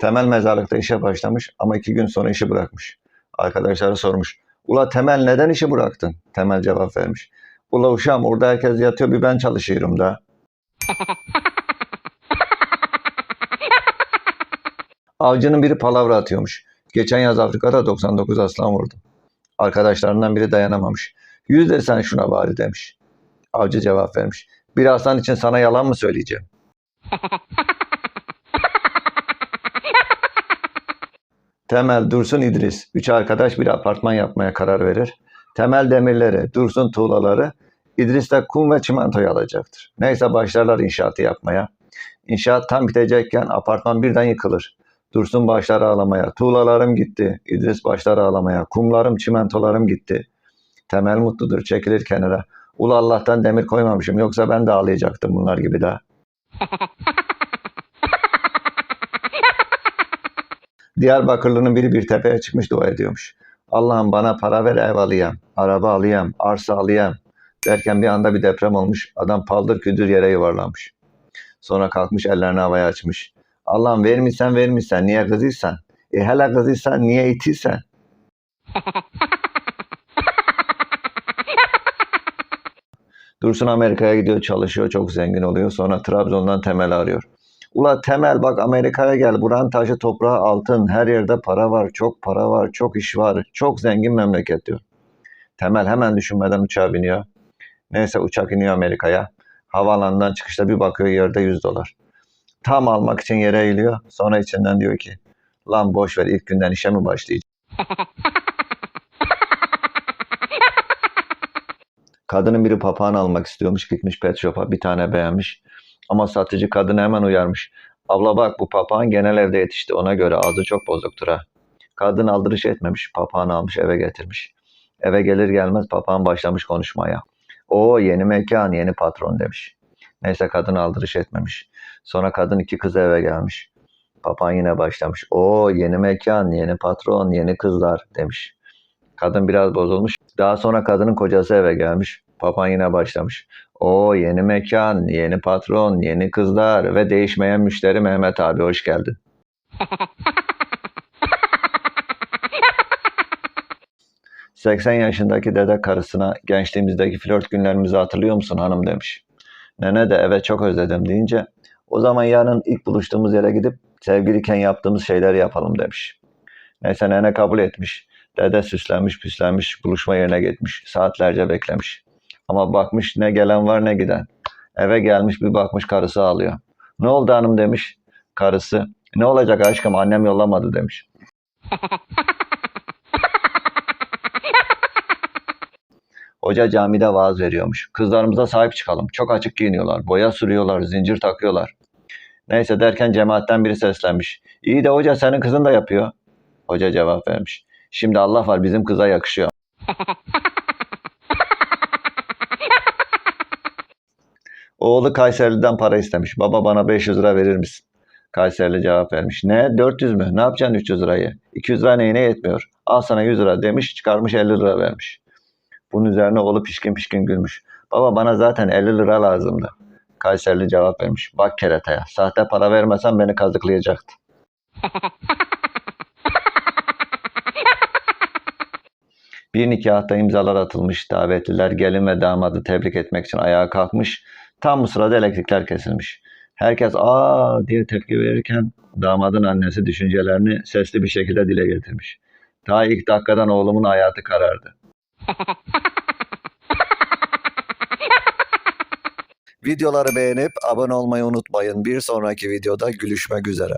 Temel mezarlıkta işe başlamış ama iki gün sonra işi bırakmış. Arkadaşları sormuş. Ula Temel neden işi bıraktın? Temel cevap vermiş. Ula uşağım orada herkes yatıyor bir ben çalışıyorum da. Avcının biri palavra atıyormuş. Geçen yaz Afrika'da 99 aslan vurdu. Arkadaşlarından biri dayanamamış. Yüz de sen şuna bari demiş. Avcı cevap vermiş. Bir aslan için sana yalan mı söyleyeceğim? Temel, Dursun, İdris. Üç arkadaş bir apartman yapmaya karar verir. Temel demirleri, Dursun tuğlaları, İdris de kum ve çimentoyu alacaktır. Neyse başlarlar inşaatı yapmaya. İnşaat tam bitecekken apartman birden yıkılır. Dursun başlar ağlamaya. Tuğlalarım gitti. İdris başlar ağlamaya. Kumlarım, çimentolarım gitti. Temel mutludur. Çekilir kenara. Ulu Allah'tan demir koymamışım. Yoksa ben de ağlayacaktım bunlar gibi de. Diyarbakırlı'nın biri bir tepeye çıkmış dua ediyormuş. Allah'ım bana para ver ev alayım, araba alayım, arsa alayım. Derken bir anda bir deprem olmuş. Adam paldır küldür yere yuvarlanmış. Sonra kalkmış ellerini havaya açmış. Allah'ım vermişsen vermişsen niye kızıysan? E hele kızıysan niye itiysen? Dursun Amerika'ya gidiyor çalışıyor çok zengin oluyor. Sonra Trabzon'dan Temel arıyor. Ula Temel bak Amerika'ya gel. Buranın taşı toprağı altın. Her yerde para var. Çok para var. Çok iş var. Çok zengin memleket diyor. Temel hemen düşünmeden uçağa biniyor. Neyse uçak iniyor Amerika'ya. Havaalanından çıkışta bir bakıyor yerde 100 dolar. Tam almak için yere eğiliyor. Sonra içinden diyor ki lan boş ver ilk günden işe mi başlayacağım? Kadının biri papağan almak istiyormuş. Gitmiş pet shop'a bir tane beğenmiş. Ama satıcı kadını hemen uyarmış. Abla bak bu papağan genel evde yetişti. Ona göre ağzı çok bozuktur ha. Kadın aldırış etmemiş. Papağanı almış eve getirmiş. Eve gelir gelmez papağan başlamış konuşmaya. O yeni mekan, yeni patron demiş. Neyse kadın aldırış etmemiş. Sonra kadın iki kız eve gelmiş. Papağan yine başlamış. O yeni mekan, yeni patron, yeni kızlar demiş. Kadın biraz bozulmuş. Daha sonra kadının kocası eve gelmiş. Papağan yine başlamış. O yeni mekan, yeni patron, yeni kızlar ve değişmeyen müşteri Mehmet abi hoş geldin. ...80 yaşındaki dede karısına... ...gençliğimizdeki flört günlerimizi hatırlıyor musun hanım demiş. Nene de evet çok özledim deyince... ...o zaman yarın ilk buluştuğumuz yere gidip... ...sevgiliyken yaptığımız şeyleri yapalım demiş. Neyse nene kabul etmiş. Dede süslenmiş püslenmiş buluşma yerine gitmiş. Saatlerce beklemiş. Ama bakmış ne gelen var ne giden. Eve gelmiş bir bakmış karısı ağlıyor. Ne oldu hanım demiş. Karısı ne olacak aşkım annem yollamadı demiş. Hoca camide vaaz veriyormuş. Kızlarımıza sahip çıkalım. Çok açık giyiniyorlar. Boya sürüyorlar. Zincir takıyorlar. Neyse derken cemaatten biri seslenmiş. İyi de hoca senin kızın da yapıyor. Hoca cevap vermiş. Şimdi Allah var bizim kıza yakışıyor. Oğlu Kayseri'den para istemiş. Baba bana 500 lira verir misin? Kayserili cevap vermiş. Ne? 400 mü? Ne yapacaksın 300 lirayı? 200 lira neyine yetmiyor? Al sana 100 lira demiş. Çıkarmış 50 lira vermiş. Bunun üzerine oğlu pişkin pişkin gülmüş. Baba bana zaten 50 lira lazımdı. Kayserili cevap vermiş. Bak keretaya. Sahte para vermesen beni kazıklayacaktı. Bir nikahta imzalar atılmış. Davetliler gelin ve damadı tebrik etmek için ayağa kalkmış. Tam bu sırada elektrikler kesilmiş. Herkes aa diye tepki verirken damadın annesi düşüncelerini sesli bir şekilde dile getirmiş. Ta ilk dakikadan oğlumun hayatı karardı. Videoları beğenip abone olmayı unutmayın. Bir sonraki videoda gülüşmek üzere.